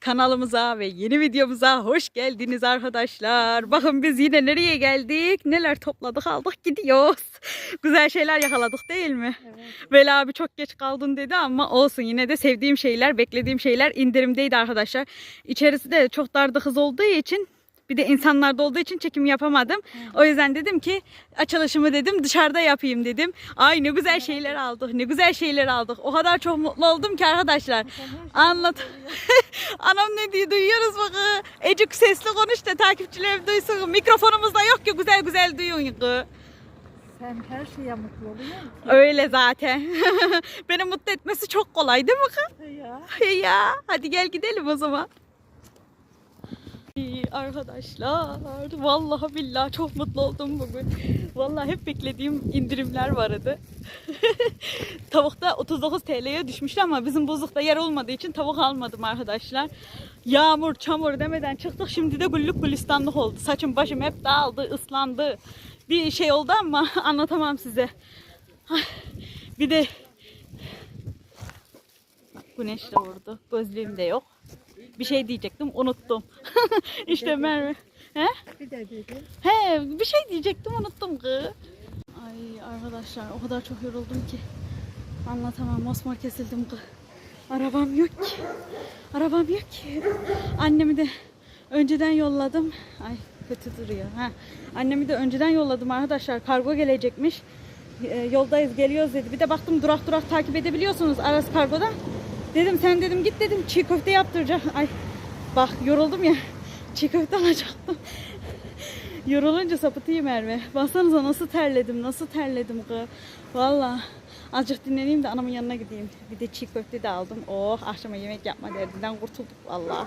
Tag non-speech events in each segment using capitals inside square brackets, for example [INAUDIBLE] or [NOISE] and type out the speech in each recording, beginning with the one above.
kanalımıza ve yeni videomuza hoş geldiniz arkadaşlar. Bakın biz yine nereye geldik? Neler topladık aldık gidiyoruz. [LAUGHS] Güzel şeyler yakaladık değil mi? Evet. Veli abi çok geç kaldın dedi ama olsun yine de sevdiğim şeyler, beklediğim şeyler indirimdeydi arkadaşlar. İçerisi de çok darda hız olduğu için bir de insanlarda olduğu için çekim yapamadım. O yüzden dedim ki açılışımı dedim dışarıda yapayım dedim. Ay ne güzel şeyler aldık, ne güzel şeyler aldık. O kadar çok mutlu oldum ki arkadaşlar. Anlat. [LAUGHS] Anam ne diyor duyuyoruz bakı. Ecik sesli konuş da takipçilerim duysun. Mikrofonumuz da yok ki güzel güzel duyun. Sen her şeye mutlu oluyorsun. Öyle zaten. [LAUGHS] Beni mutlu etmesi çok kolay değil mi kız? Ya. Ya hadi gel gidelim o zaman. Arkadaşlar vallahi billahi çok mutlu oldum bugün. Vallahi hep beklediğim indirimler vardı. [LAUGHS] Tavukta 39 TL'ye düşmüştü ama bizim buzlukta yer olmadığı için tavuk almadım arkadaşlar. Yağmur çamur demeden çıktık şimdi de güllük gülistanlık oldu. Saçım başım hep dağıldı ıslandı. Bir şey oldu ama [LAUGHS] anlatamam size. Bir de Güneş de vurdu. Gözlüğüm de yok. Bir şey diyecektim unuttum. [LAUGHS] işte Merve. He? Bir de dedi. He bir şey diyecektim unuttum kız. Ay arkadaşlar o kadar çok yoruldum ki. Anlatamam mosmor kesildim kız. Arabam yok ki. Arabam yok ki. Annemi de önceden yolladım. Ay kötü duruyor. Ha. Annemi de önceden yolladım arkadaşlar. Kargo gelecekmiş. Ee, yoldayız geliyoruz dedi. Bir de baktım durak durak takip edebiliyorsunuz Aras Kargo'da. Dedim sen dedim git dedim çiğ köfte yaptıracağım. Ay bak yoruldum ya. [LAUGHS] Çiğ köfte alacaktım. [LAUGHS] Yorulunca sapıtayım Merve. Baksanıza nasıl terledim, nasıl terledim kız. Valla. Azıcık dinleneyim de anamın yanına gideyim. Bir de çiğ köfte de aldım. Oh akşama yemek yapma derdinden kurtulduk valla.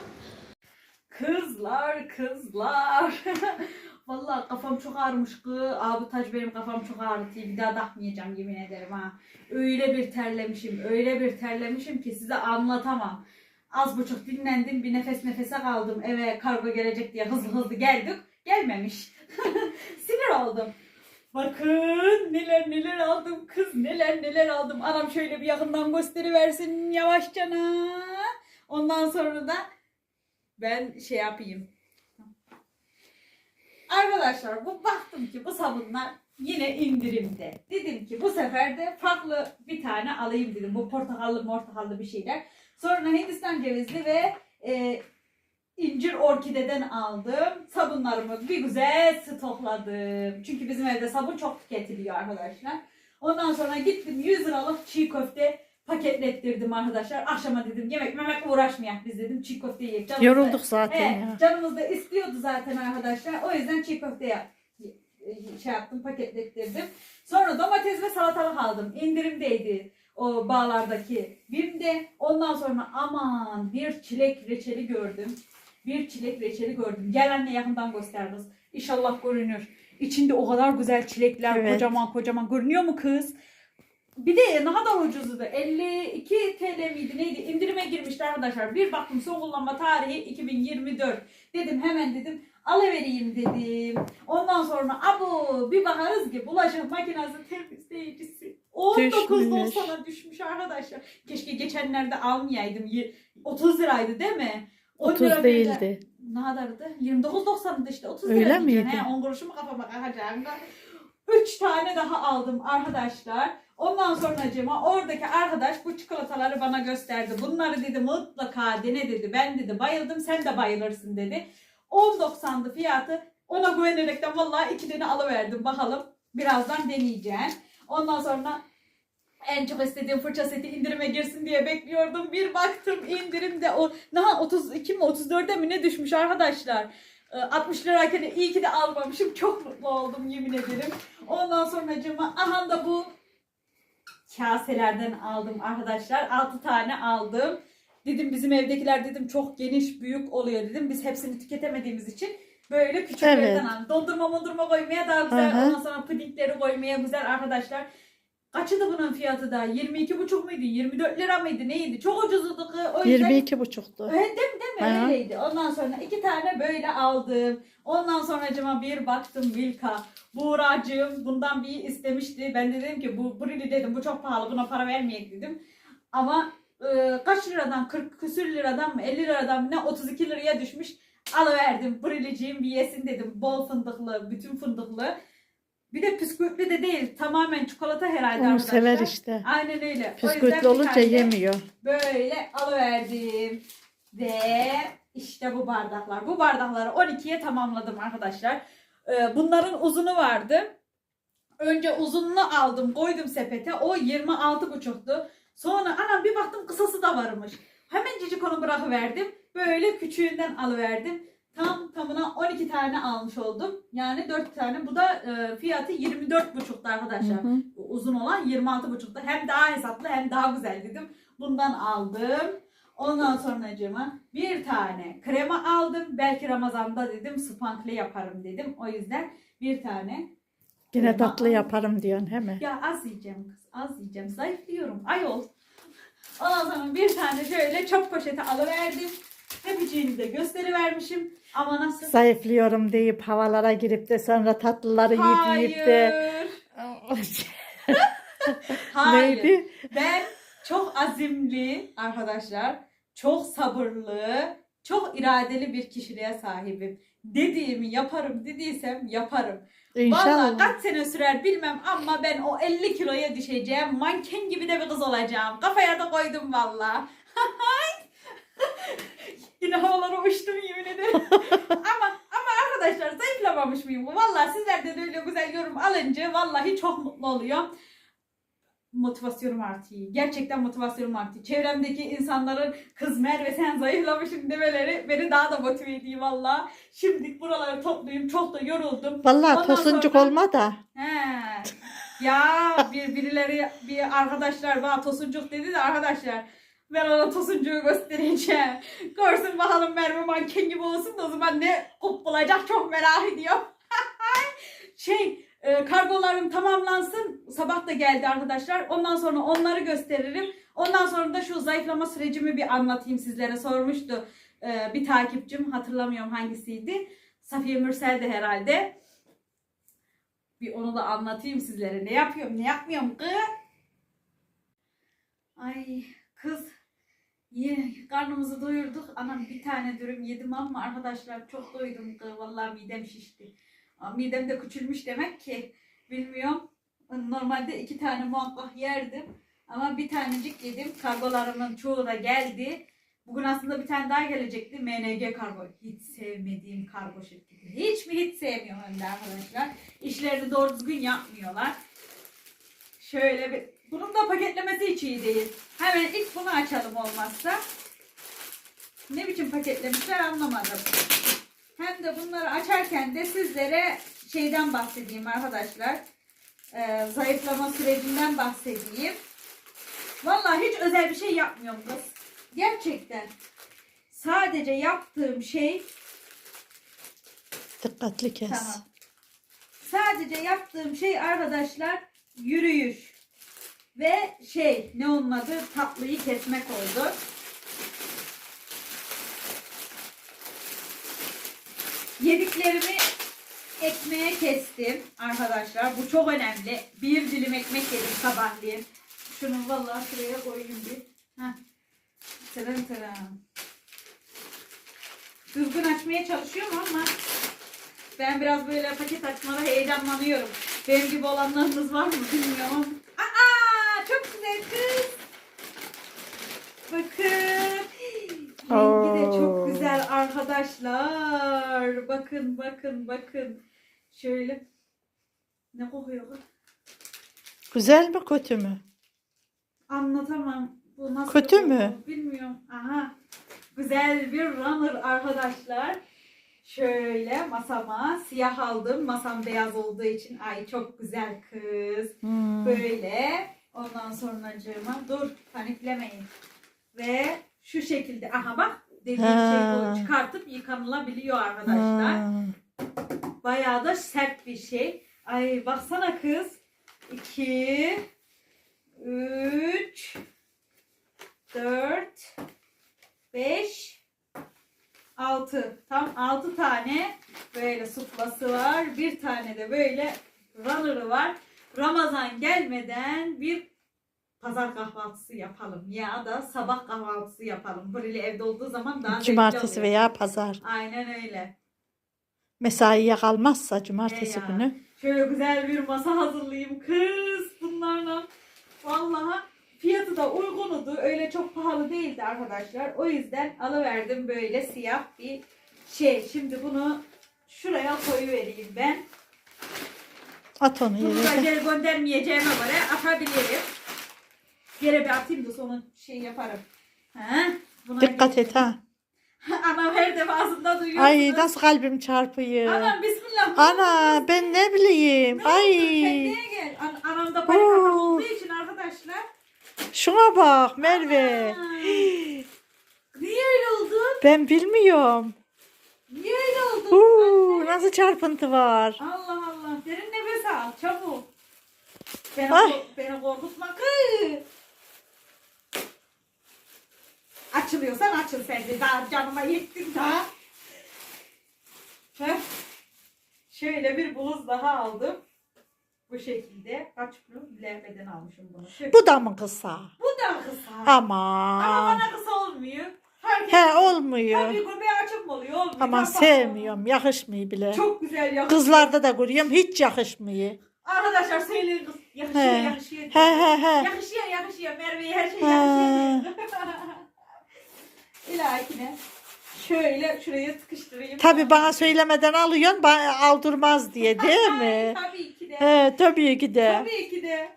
Kızlar, kızlar. [LAUGHS] Valla kafam çok ağrımış kız. Abi taç benim kafam çok ağrıtıyor. Bir daha takmayacağım yemin ederim ha. Öyle bir terlemişim, öyle bir terlemişim ki size anlatamam. Az buçuk dinlendim, bir nefes nefese kaldım. Eve kargo gelecek diye hızlı hızlı geldik. Gelmemiş. [LAUGHS] Sinir oldum. Bakın neler neler aldım kız neler neler aldım. Anam şöyle bir yakından gösteriversin yavaşçana. Ondan sonra da ben şey yapayım. Arkadaşlar bu baktım ki bu sabunlar yine indirimde. Dedim ki bu sefer de farklı bir tane alayım dedim. Bu portakallı mortakallı bir şeyler. Sonra Hindistan cevizli ve e, incir orkideden aldım. Sabunlarımı bir güzel stokladım. Çünkü bizim evde sabun çok tüketiliyor arkadaşlar. Ondan sonra gittim 100 liralık çiğ köfte paketlettirdim arkadaşlar. Akşama dedim yemek memek uğraşmayak biz dedim çiğ köfte yiyip. Canımız da- Yorulduk zaten Evet, ya. canımız da istiyordu zaten arkadaşlar. O yüzden çiğ köfte yap, şey yaptım paketlettirdim. Sonra domates ve salatalık aldım. İndirimdeydi o bağlardaki BİM'de. Ondan sonra aman bir çilek reçeli gördüm. Bir çilek reçeli gördüm. Gel anne yakından göster kız. İnşallah görünür. İçinde o kadar güzel çilekler Evet. kocaman kocaman görünüyor mu kız? Bir de ne kadar ucuzdu. 52 TL miydi neydi? İndirime girmişti arkadaşlar. Bir baktım son kullanma tarihi 2024. Dedim hemen dedim alıvereyim dedim. Ondan sonra abu bir bakarız ki bulaşık makinesi temizleyicisi 19.90'a düşmüş arkadaşlar. Keşke geçenlerde almayaydım. Ye- 30 liraydı değil mi? 10 30 lira değildi. Ne kadardı? 29.90'dı işte 30 Öyle lira diyeceksin. miydi? He, 10 kuruşumu kafama kakacağım da. 3 tane daha aldım arkadaşlar. Ondan sonra cema oradaki arkadaş bu çikolataları bana gösterdi. Bunları dedi mutlaka dene dedi. Ben dedi bayıldım sen de bayılırsın dedi. 10.90'dı fiyatı. Ona güvenerekten vallahi iki tane alıverdim. Bakalım birazdan deneyeceğim. Ondan sonra en çok istediğim fırça seti indirime girsin diye bekliyordum. Bir baktım indirimde o daha 32 mi 34'e mi ne düşmüş arkadaşlar. Ee, 60 lirayken iyi ki de almamışım. Çok mutlu oldum yemin ederim. Ondan sonra cıma aha da bu kaselerden aldım arkadaşlar. 6 tane aldım. Dedim bizim evdekiler dedim çok geniş büyük oluyor dedim. Biz hepsini tüketemediğimiz için böyle küçüklerden Evet. aldım. Dondurma mondurma koymaya daha güzel. Hı. Ondan sonra pudingleri koymaya güzel arkadaşlar. Kaçıydı bunun fiyatı da? 22,5 muydu? 24 lira mıydı? Neydi? Çok ucuzdu. O yüzden 22 buçuktu. Evet değil mi? Değil mi? Öyleydi. Ondan sonra iki tane böyle aldım. Ondan sonra bir baktım Vilka. Buğracığım bundan bir istemişti. Ben de dedim ki bu Brili dedim bu çok pahalı buna para vermeyek dedim. Ama e, kaç liradan 40 küsür liradan mı 50 liradan mı ne 32 liraya düşmüş. Alıverdim briliciğim bir yesin dedim. Bol fındıklı, bütün fındıklı. Bir de püskürtlü de değil. Tamamen çikolata herhalde Onu arkadaşlar. sever işte. Aynen öyle. O yüzden Püskürtlü olunca tane yemiyor. Böyle alıverdim. Ve işte bu bardaklar. Bu bardakları 12'ye tamamladım arkadaşlar. Ee, bunların uzunu vardı. Önce uzununu aldım koydum sepete. O 26,5'tu. Sonra anam bir baktım kısası da varmış. Hemen cicik onu bırakıverdim. Böyle küçüğünden alıverdim. Tam tamına 12 tane almış oldum. Yani 4 tane. Bu da e, fiyatı 24,5'tu arkadaşlar Hı hı. uzun olan 26,5'ta hem daha hesaplı hem daha güzel dedim. Bundan aldım. Ondan sonracığıma bir tane krema aldım. Belki Ramazan'da dedim spankle yaparım dedim. O yüzden bir tane. Yine tatlı yaparım diyorsun he mi? Ya az yiyeceğim kız az yiyeceğim. Zayıflıyorum ayol. Ondan sonra bir tane şöyle çöp poşeti alıverdim. Hepiciğini de gösterivermişim. Ama nasıl? Zayıflıyorum deyip havalara girip de sonra tatlıları yiyip yiyip de Hayır. [LAUGHS] Hayır. neydi? Ben çok azimli arkadaşlar, çok sabırlı, çok iradeli bir kişiliğe sahibim. Dediğimi yaparım dediysem yaparım. Vallahi İnşallah. kaç sene sürer bilmem ama ben o 50 kiloya düşeceğim. Manken gibi de bir kız olacağım. Kafaya da koydum valla. [LAUGHS] Yine havalara uçtum yemin ederim. [LAUGHS] ama ama arkadaşlar zayıflamamış mıyım? Vallahi sizler de öyle güzel yorum alınca vallahi çok mutlu oluyorum. Motivasyonum artıyor. Gerçekten motivasyonum artıyor. Çevremdeki insanların kız Merve sen zayıflamışsın demeleri beni daha da motive ediyor valla. Şimdi buraları toplayayım. Çok da yoruldum. Vallahi Ondan tosuncuk sonra- olma da. He. Ya bir birileri bir arkadaşlar bana tosuncuk dedi de arkadaşlar ben ona tosuncuğu göstereceğim. Görsün bakalım Merve manken gibi olsun da o zaman ne bulacak çok merak ediyorum. [LAUGHS] şey e, kargolarım tamamlansın. Sabah da geldi arkadaşlar. Ondan sonra onları gösteririm. Ondan sonra da şu zayıflama sürecimi bir anlatayım sizlere. Sormuştu e, bir takipçim. Hatırlamıyorum hangisiydi. Safiye Mürsel de herhalde. Bir onu da anlatayım sizlere. Ne yapıyorum, ne yapmıyorum kız? Ay kız. Ye, karnımızı doyurduk. Anam bir tane dürüm yedim ama arkadaşlar çok doydum. Vallahi midem şişti. Midem de küçülmüş demek ki. Bilmiyorum. Normalde iki tane muhakkak yerdim. Ama bir tanecik yedim. Kargolarımın çoğu da geldi. Bugün aslında bir tane daha gelecekti. MNG kargo. Hiç sevmediğim kargo şirketi. Hiç mi hiç sevmiyorum arkadaşlar. İşlerini doğru düzgün yapmıyorlar. Şöyle bir... Bunun da paketlemesi hiç iyi değil. Hemen ilk bunu açalım olmazsa. Ne biçim paketlemişler anlamadım. Hem de bunları açarken de sizlere şeyden bahsedeyim arkadaşlar. Ee, zayıflama sürecinden bahsedeyim. Vallahi hiç özel bir şey yapmıyorum kız. Gerçekten. Sadece yaptığım şey Dikkatli kes. Tamam. Sadece yaptığım şey arkadaşlar yürüyüş. Ve şey ne onun adı tatlıyı kesmek oldu. Yediklerimi ekmeğe kestim arkadaşlar. Bu çok önemli. Bir dilim ekmek yedim sabahleyin. Şunu vallahi şuraya koyayım bir. Heh. Tırın tırın. Düzgün açmaya çalışıyorum ama ben biraz böyle paket açmada heyecanlanıyorum. Benim gibi olanlarınız var mı bilmiyorum. Güzel kız. Bakın. Rengi de çok güzel arkadaşlar. Bakın bakın bakın. Şöyle. Ne kokuyor kız? Güzel mi kötü mü? Anlatamam. Bu nasıl Kötü mü? Bilmiyorum. Aha. Güzel bir runner arkadaşlar. Şöyle masama siyah aldım. Masam beyaz olduğu için. Ay çok güzel kız. Hmm. Böyle. Ondan sonracığıma dur paniklemeyin. Ve şu şekilde aha bak dediğim şey Ha. bu çıkartıp yıkanılabiliyor arkadaşlar. Hmm. Bayağı da sert bir şey. Ay baksana kız. 2 3 4 5 6 tam 6 tane böyle suplası var. Bir tane de böyle runner'ı var. Ramazan gelmeden bir pazar kahvaltısı yapalım ya da sabah kahvaltısı yapalım. Böyle evde olduğu zaman daha Cumartesi veya pazar. Aynen öyle. Mesaiye kalmazsa cumartesi ya. günü. Şöyle güzel bir masa hazırlayayım kız bunlarla. Vallahi fiyatı da uygunudu. Öyle çok pahalı değildi arkadaşlar. O yüzden alıverdim böyle siyah bir şey. Şimdi bunu şuraya koyuvereyim ben. At onu da yere. geri göndermeyeceğime göre atabilirim. Yere bir atayım da sonra şey yaparım. Ha? Buna Dikkat et ha. [LAUGHS] Anam her defasında duyuyor. Ay nasıl kalbim çarpıyor. Anam bismillah. Ana ben ne bileyim. Ne oldu? Ay. Kendine gel. An anamda panik atak Oo. olduğu için arkadaşlar. Şuna bak Merve. Ana. Niye öyle oldu? Ben bilmiyorum. Niye öyle oldu? Huu, Anne? nasıl çarpıntı var. Allah. Derin nefes al. Çabuk. Beni, Ay. kork- beni korkutma kız. Açılıyorsan açıl sen de. Daha canıma yettin daha. Heh. Şöyle bir bluz daha aldım. Bu şekilde. Kaç kilo bilemeden almışım bunu. Bu da mı kısa? Bu da kısa. Ama Aman. bana kısa olmuyor. Herkes He olmuyor. Tabii göbeği açık mı oluyor? Olmuyor. Aman Kapalı. sevmiyorum. Yakışmıyor bile. Çok güzel yakışıyor. Kızlarda da görüyorum hiç yakışmıyor. Arkadaşlar söyleyin kız. Yakışıyor, He. yakışıyor. He he he. Yakışıyor, yakışıyor. Merve'ye her şey yakışıyor. [LAUGHS] İlahikine. Şöyle şuraya sıkıştırayım. Tabii bana söylemeden alıyorsun bana aldırmaz diye [LAUGHS] değil mi? Tabii ki de. He tabii ki de. Tabii ki de.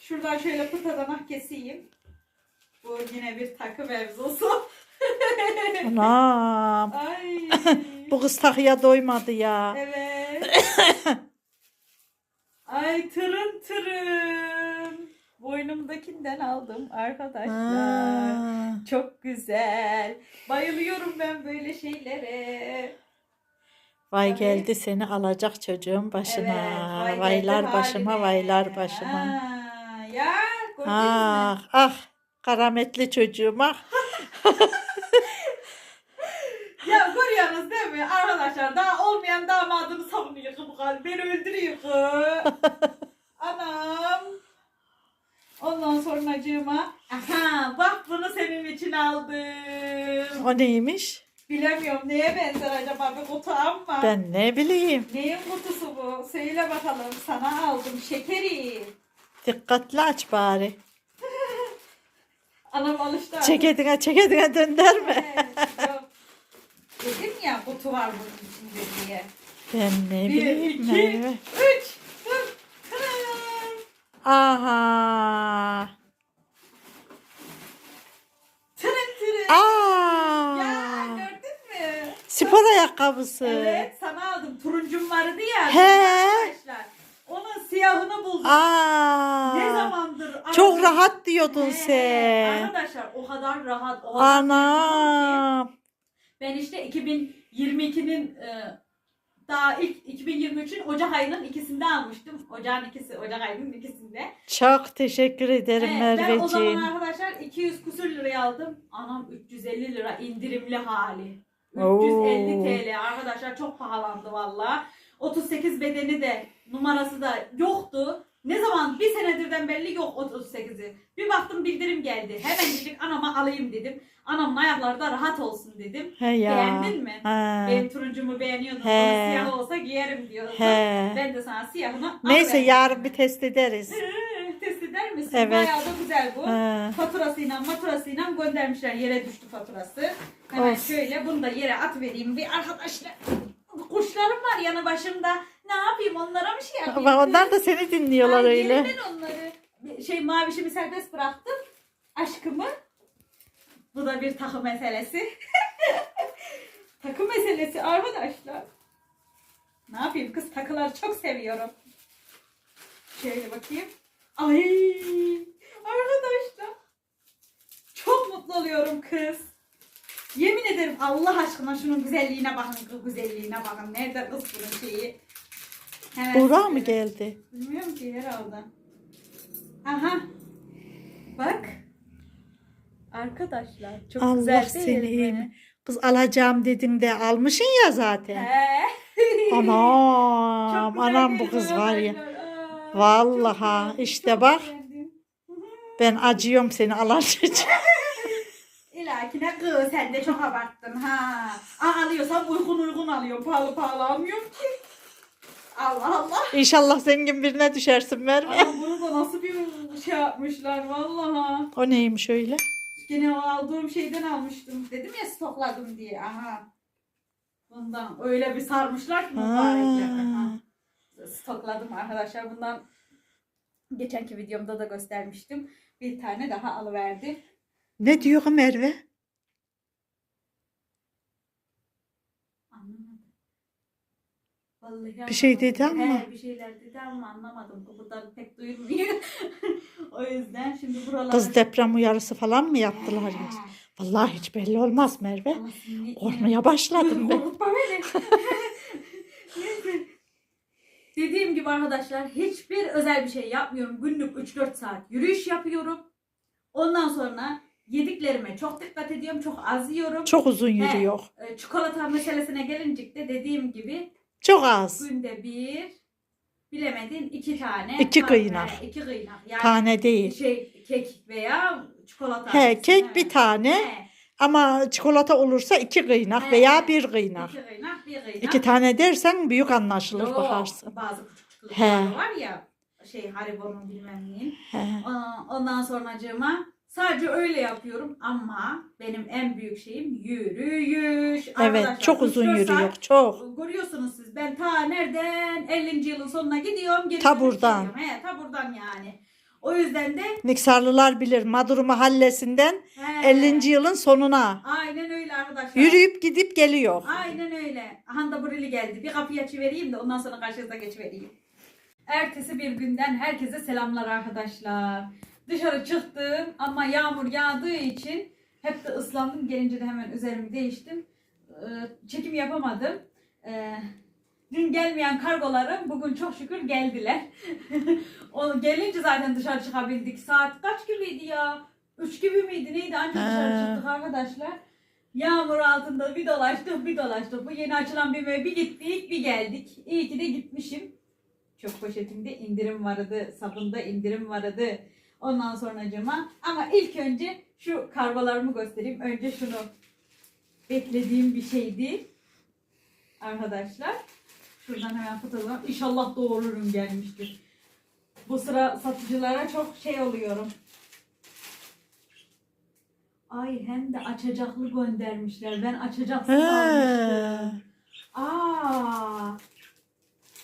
Şuradan şöyle pıtadanak keseyim. Bu yine bir takı mevzusu. Anam. Ay. [LAUGHS] Bu kız takıya doymadı ya. Evet. [LAUGHS] Ay tırın tırın. Boynumdakinden aldım arkadaşlar. Ha. Çok güzel. Bayılıyorum ben böyle şeylere. Vay Tabii. geldi seni alacak çocuğun başına. vay geldi vaylar başıma, haline. vaylar başıma. Ha, ya? Ah, ah, karametli çocuğum ah. [LAUGHS] Ya görüyorsunuz değil mi arkadaşlar? Daha olmayan damadını savunuyor bu kadar. Beni öldürüyor. [LAUGHS] Anam. Ondan sonra acığıma. Aha bak bunu senin için aldım. O neymiş? Bilemiyorum neye benzer acaba bir kutu ama. Ben ne bileyim. Neyin kutusu bu? Söyle bakalım. Sana aldım şekeri. Dikkatli aç bari. [LAUGHS] Anam alıştı. artık. Çekedine çekedine dönderme. Evet, kutu var bunun içinde diye. Ben ne Bir, bileyim iki, Merve. üç, dört, kırk. Aha. Tırın tırın. Aa. Ya gördün mü? Spor ayakkabısı. Evet sana aldım. Turuncum vardı ya. He. Arkadaşlar. Onun siyahını buldum. Aa. Ne zamandır? Çok aradım. rahat diyordun He, sen. Arkadaşlar o kadar rahat. O kadar ki. Anam. Ben işte 2022'nin e, daha ilk 2023'ün Ocak ayının ikisinde almıştım. Ocağın ikisi, Ocak ayının ikisinde. Çok teşekkür ederim Evet, ben o zaman Merveciğim. arkadaşlar 200 küsür liraya aldım. Anam 350 lira indirimli hali. Oo. 350 TL arkadaşlar çok pahalandı valla. 38 bedeni de numarası da yoktu. Ne zaman bir senedirden belli yok 38'i. Bir baktım bildirim geldi. Hemen dedik anama alayım dedim. Anamın ayakları da rahat olsun dedim. He ya. Beğendin mi? Ha. Benim turuncumu beğeniyordun. He. Onu siyah olsa giyerim diyordun. He. Ben de sana siyahını Neyse yarın bir test ederiz. Test eder misin? Evet. Bayağı da güzel bu. Ha. Faturasıyla maturasıyla göndermişler. Yere düştü faturası. Hemen Of. şöyle bunu da yere at vereyim bir arkadaşlar. Kuşlarım var yanı başımda. Ne yapayım onlara mı şey yapayım? Ama onlar da seni dinliyorlar Ay, öyle. yerim ben onları. Şey mavişimi serbest bıraktım. Aşkımı. Bu da bir takı meselesi. [LAUGHS] takı meselesi arkadaşlar. Ne yapayım kız takıları çok seviyorum. Şöyle bakayım. Ay arkadaşlar. Çok mutlu oluyorum kız. Yemin ederim Allah aşkına şunun güzelliğine bakın. kız Güzelliğine bakın. Nerede kız bunun şeyi? Buğra mı geldi? Bilmiyorum ki herhalde. Aha. Bak. Arkadaşlar çok Allah güzel seni değil iyi mi? Kız alacağım dedin de almışsın ya zaten. He. [LAUGHS] Anam, Çok güzel anam bu kız var ya. Aa, Vallaha, çok işte çok bak. beğendim. Ben acıyorum seni alaşacağım. [LAUGHS] İlakine kız sen de çok abarttın ha. Aa, alıyorsam uygun uygun alıyorum. Pahalı pahalı almıyorum ki. Allah Allah. İnşallah zengin birine düşersin Merve. Ama bunu da nasıl bir şey yapmışlar vallahi. O neymiş öyle? Gene o aldığım şeyden almıştım. Dedim ya stokladım diye. Aha. Bundan öyle bir sarmışlar ki mübarekler. Stokladım arkadaşlar. Bundan geçenki videomda da göstermiştim. Bir tane daha alıverdim. Ne diyor Merve? Anlamadım. Vallahi Bir şey anlamadım. dedi ama. He, bir şeyler dedi ama anlamadım. Buradan pek duyulmuyor. [LAUGHS] o yüzden şimdi buralara... Kız deprem uyarısı falan mı yaptılar? yoksa? Vallahi hiç belli olmaz Merve. Korkmaya Korkmaya başladım ben. Korkma beni. [LAUGHS] Neyse. Dediğim gibi arkadaşlar hiçbir özel bir şey yapmıyorum. Günlük 3-4 saat yürüyüş yapıyorum. Ondan sonra yediklerime çok dikkat ediyorum. Çok az yiyorum. Çok uzun yürüyor. Ee, Çikolata meselesine gelince de dediğim gibi Çok az. günde bir bilemedin iki tane. İki Ha, kıynak. he, iki kıynak. Yani Tane değil. şey kek veya çikolata. He kek He. bir tane He, ama çikolata olursa iki kıynak He. veya bir kıynak. İki kıynak bir kıynak. İki tane dersen büyük anlaşılır Yok, bakarsın. Bazı küçük He. çikolatalar var ya şey Haribo'nun bilmem neyin. He. Aa, Ondan sonracığıma sadece öyle yapıyorum ama benim en büyük şeyim yürüyüş. Evet Arkadaşlar, çok uzun 3-4 yürüyor. Çok. Görüyorsunuz siz ben ta nereden 50. yılın sonuna gidiyorum. geri Ta buradan. He, ta buradan yani. O yüzden de Niksarlılar bilir Maduru mahallesinden he, 50. yılın sonuna. Aynen öyle arkadaşlar. Yürüyüp gidip geliyor. Aynen öyle. Handa Burili geldi. Bir kapıyı açıvereyim de ondan sonra karşınıza geçivereyim. Ertesi bir günden herkese selamlar arkadaşlar. Dışarı çıktım ama yağmur yağdığı için hep de ıslandım. Gelince de hemen üzerimi değiştim. Ee, çekim yapamadım. Ee, dün gelmeyen kargolarım bugün çok şükür geldiler. [LAUGHS] o gelince zaten dışarı çıkabildik. Saat kaç gibiydi ya? 3 gibi miydi neydi? Ancak dışarı çıktık arkadaşlar. Yağmur altında bir dolaştık bir dolaştık. Bu yeni açılan bir bir gittik bir geldik. İyi ki de gitmişim. Çok poşetimde indirim vardı. Sabunda indirim vardı. Ondan sonracıma. Ama ilk önce şu kargolarımı göstereyim. Önce şunu beklediğim bir şeydi. Arkadaşlar. Şuradan hemen fotoğraf. İnşallah doğru ürün gelmiştir. Bu sıra satıcılara çok şey oluyorum. Ay hem de açacaklı göndermişler. Ben açacaksız almıştım. Aa,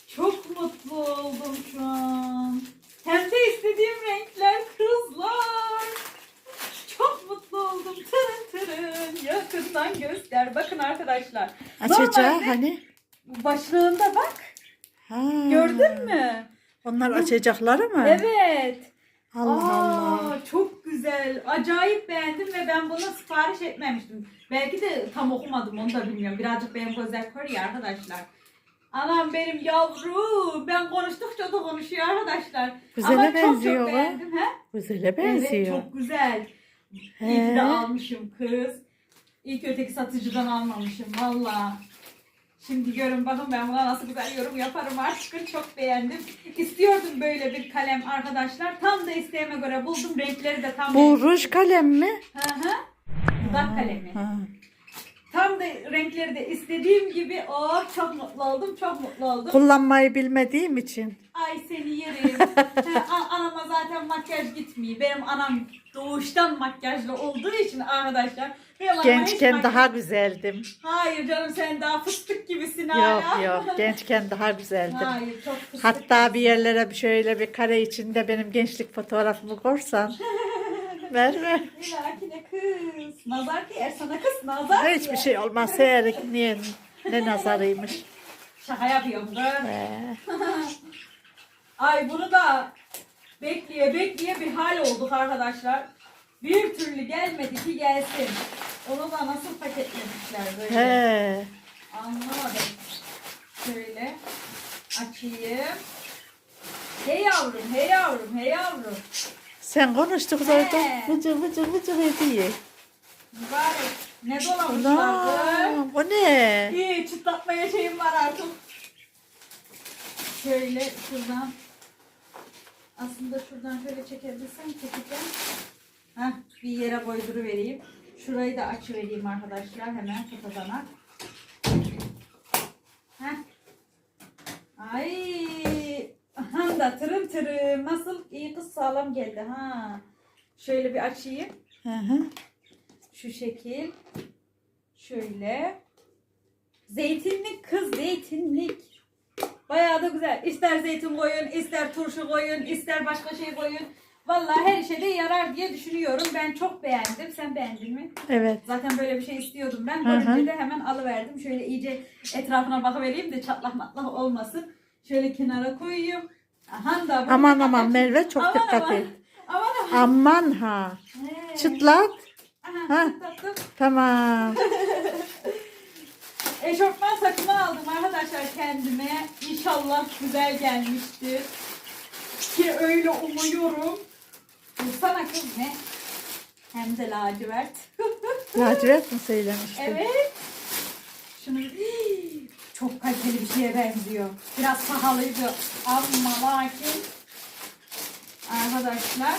çok mutlu oldum şu an. Hem de istediğim renkler kızlar. Çok mutlu oldum. Tırın tırın. Yakından göster. Bakın arkadaşlar. Açacağı Normalde- hani. Başlığında bak. Ha. Gördün mü? Onlar açacakları mı? Evet. Allah Aa, Allah. Çok güzel. Acayip beğendim ve ben bunu sipariş etmemiştim. Belki de tam okumadım onu da bilmiyorum. Birazcık benim gözler kör ya arkadaşlar. Anam benim yavrum. Ben konuştukça da konuşuyor arkadaşlar. Güzele Ama çok benziyor çok bu. beğendim. He? Güzele benziyor. Evet çok güzel. İyi He. de almışım kız. İyi ki öteki satıcıdan almamışım valla. Şimdi görün bakın ben buna nasıl güzel yorum yaparım artık. Çok beğendim. İstiyordum böyle bir kalem arkadaşlar. Tam da isteğime göre buldum. Renkleri de tam Bu ruj kalem mi? Hı hı. Dudak kalemi. Ha. Da renkleri de istediğim gibi. Oh çok mutlu oldum. Çok mutlu oldum. Kullanmayı bilmediğim için. Ay seni yerim. [LAUGHS] He, a- anama zaten makyaj gitmiyor. Benim anam doğuştan makyajlı olduğu için arkadaşlar. Benim Gençken makyaj- daha güzeldim. Hayır canım sen daha fıstık gibisin Yok hala. yok gençken daha güzeldim. Hayır çok fıstık. Hatta bir yerlere şöyle bir kare içinde benim gençlik fotoğrafımı korsan. [LAUGHS] Verme. İlahi ne kız. Nazar diyer sana kız nazar Hiçbir diyer. şey olmaz. Seyrek niye ne nazarıymış. Şaka yapıyorum. Ee, Ay bunu da bekleye bekleye bir hal olduk arkadaşlar. Bir türlü gelmedi ki gelsin. Onu da nasıl paketlemişler böyle. he. Anlamadım. Şöyle açayım. Hey yavrum, hey yavrum, hey yavrum. Sen konuştuk zaten. He. Vıcı vıcı vıcı hediye. Mübarek. Ne dolamışlar kız. Anam, o ne? İyi çıtlatmaya şeyim var artık. Şöyle şuradan. Aslında şuradan şöyle çekebilsem çekeceğim. Heh, bir yere koyduru vereyim. Şurayı da açıvereyim arkadaşlar hemen kapatana. Heh. Ay. Aha da tırım tırım. Nasıl iyi kız sağlam geldi ha. Şöyle bir açayım. Hı hı. Şu şekil. Şöyle. Zeytinlik kız zeytinlik. Bayağı da güzel. İster zeytin koyun, ister turşu koyun, ister başka şey koyun. Vallahi her şeyde yarar diye düşünüyorum. Ben çok beğendim. Sen beğendin mi? Evet. Zaten böyle bir şey istiyordum ben. Hı hı. Görünce de hemen alıverdim. Şöyle iyice etrafına bakıvereyim de çatlak matlak olmasın. Şöyle kenara koyayım. Aha da Aman aman. Merve çok Aman, dikkat aman. et. Aman aman. Aman ha. He. Çıtlat. Aha, Ha. çıtlattım. Tamam. [LAUGHS] Eşofman takımı aldım arkadaşlar kendime. İnşallah güzel gelmiştir. Ki öyle umuyorum. Sana kız ne? Hem de lacivert. [LAUGHS] Lacivert mi söylemiştin? evet. Şunu çok kaliteli bir şeye benziyor. Biraz pahalıydı ama lakin arkadaşlar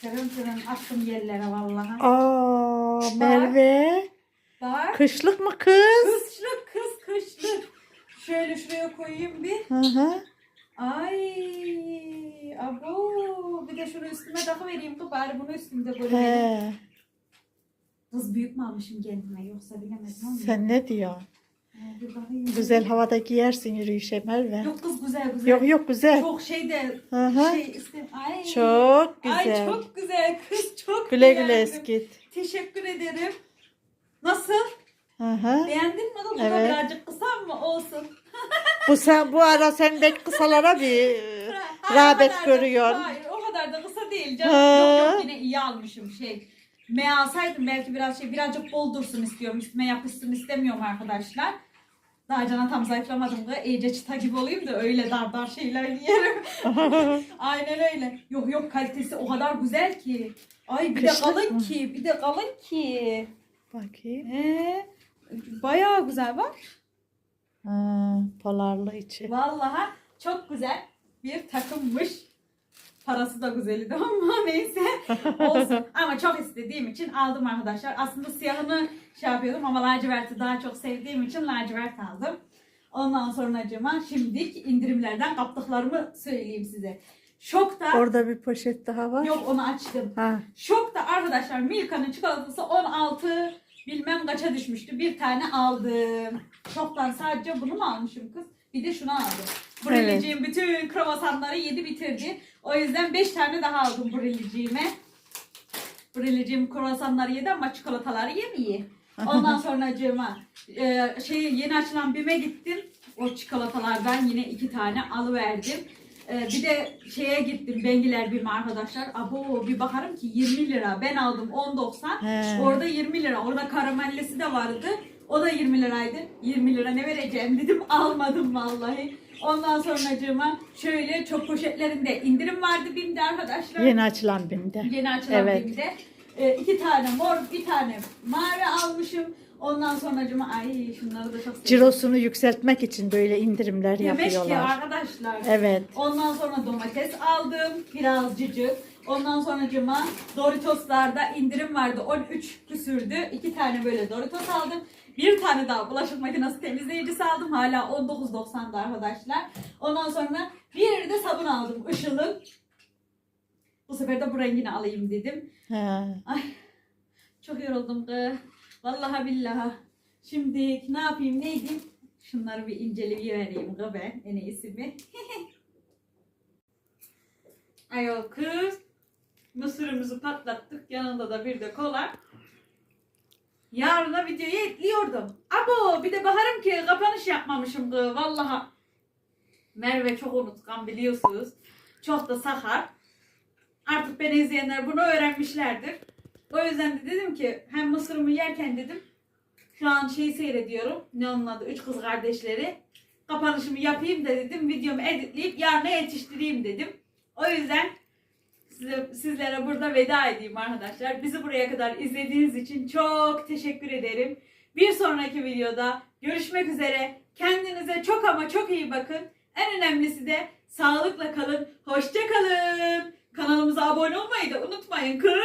tırın tırın attım yerlere vallahi. Aa Merve. Bak. Kışlık mı kız? Kışlık kız kışlık. Şöyle şuraya koyayım bir. Hı hı. Ay abo bir de şunu üstüme takıvereyim kız bari bunu üstümde koyayım. He. Kız büyük mü almışım kendime yoksa bilemedim ama. Sen ne diyorsun? Güzel havada giyersin yürüyüşe Merve. Yok kız güzel güzel. Yok yok güzel. Çok şey de Hı hı. şey istem. Ay. Çok güzel. Ay çok güzel kız çok Güle güle beğendim. eskit. Teşekkür ederim. Nasıl? Hı hı. Beğendin mi? Bu da Evet. birazcık kısa mı olsun? Bu sen bu ara sen bek kısalara bir Hayır, rağbet görüyorsun. Hayır o kadar da kısa değil canım. Ha. Yok yok yine iyi almışım şey. Me alsaydım belki biraz şey birazcık bol dursun istiyorum. Üstüme yapışsın istemiyorum arkadaşlar. Daha cana tam zayıflamadım da iyice çıta gibi olayım da öyle dar dar şeyler giyerim. [LAUGHS] Aynen öyle. Yok yok kalitesi o kadar güzel ki. Ay bir de Kışlık kalın mı? ki. Bir de kalın ki. Bakayım. Ee, bayağı güzel bak. Ha, polarlı içi. Vallahi çok güzel bir takımmış. Parası da güzeldi [LAUGHS] ama neyse olsun. ama çok istediğim için aldım arkadaşlar. Aslında siyahını şey yapıyordum ama laciverti daha çok sevdiğim için lacivert aldım. Ondan sonra acıma şimdilik indirimlerden kaptıklarımı söyleyeyim size. Şokta Orada bir poşet daha var. yok onu açtım. Ha. Şokta arkadaşlar Milka'nın çikolatası 16 bilmem kaça düşmüştü. Bir tane aldım. Şoktan sadece bunu mu almışım kız? Bir de şunu aldım. Brilliciğim bütün kravasanları yedi bitirdi. O yüzden 5 tane daha aldım Brilliciğime. Brilliciğim kruvasanları yedi ama çikolataları yemiyor. [LAUGHS] Ondan sonra acığıma e, şey yeni açılan BİM'e gittim. O çikolatalardan yine iki tane alıverdim. E, bir de şeye gittim Bengiler BİM'e arkadaşlar. Abo bir bakarım ki 20 lira. Ben aldım 10.90. He. Orada 20 lira. Orada karamellisi de vardı. O da 20 liraydı. 20 lira ne vereceğim dedim. [LAUGHS] Almadım vallahi. Ondan sonra acığıma şöyle çok poşetlerinde indirim vardı BİM'de arkadaşlar. Yeni açılan bimde. Yeni açılan Evet. BİM'de. E, iki tane mor, bir tane mavi almışım. Ondan sonra acıma ay şunları da çok. Cirosunu yükseltmek için böyle indirimler Yemek ki yapıyorlar. arkadaşlar. Evet. Ondan sonra domates aldım. Birazcık. Ondan sonra cıma Doritos'larda indirim vardı. 13 küsürdü. İki tane böyle Doritos aldım. Bir tane daha bulaşık makinesi temizleyicisi aldım. Hala 19.90'da arkadaşlar. Ondan sonra bir de sabun aldım. Işıl'ın. Bu sefer de bu rengini alayım dedim. Ay çok yoruldum kız. Vallahi billahi. Şimdi ne yapayım ne edeyim? Şunları bir inceleyivereyim kız ben en iyisi mi? [LAUGHS] Ayol kız. Mısırımızı patlattık. Yanında da bir de kola. Yarına videoyu ekliyordum. Abo bir de bakarım ki kapanış yapmamışım kız. Vallahi. Merve çok unutkan biliyorsunuz. Çok da sakar. Artık beni izleyenler bunu öğrenmişlerdir. O yüzden de dedim ki hem mısırımı yerken dedim şu an şeyi seyrediyorum. Ne onun adı? Üç kız kardeşleri. Kapanışımı yapayım da dedim. Videomu editleyip yarına yetiştireyim dedim. O yüzden size, sizlere burada veda edeyim arkadaşlar. Bizi buraya kadar izlediğiniz için çok teşekkür ederim. Bir sonraki videoda görüşmek üzere. Kendinize çok ama çok iyi bakın. En önemlisi de Sağlıkla kalın. Hoşça kalın. Kanalımıza abone olmayı da unutmayın. Kı.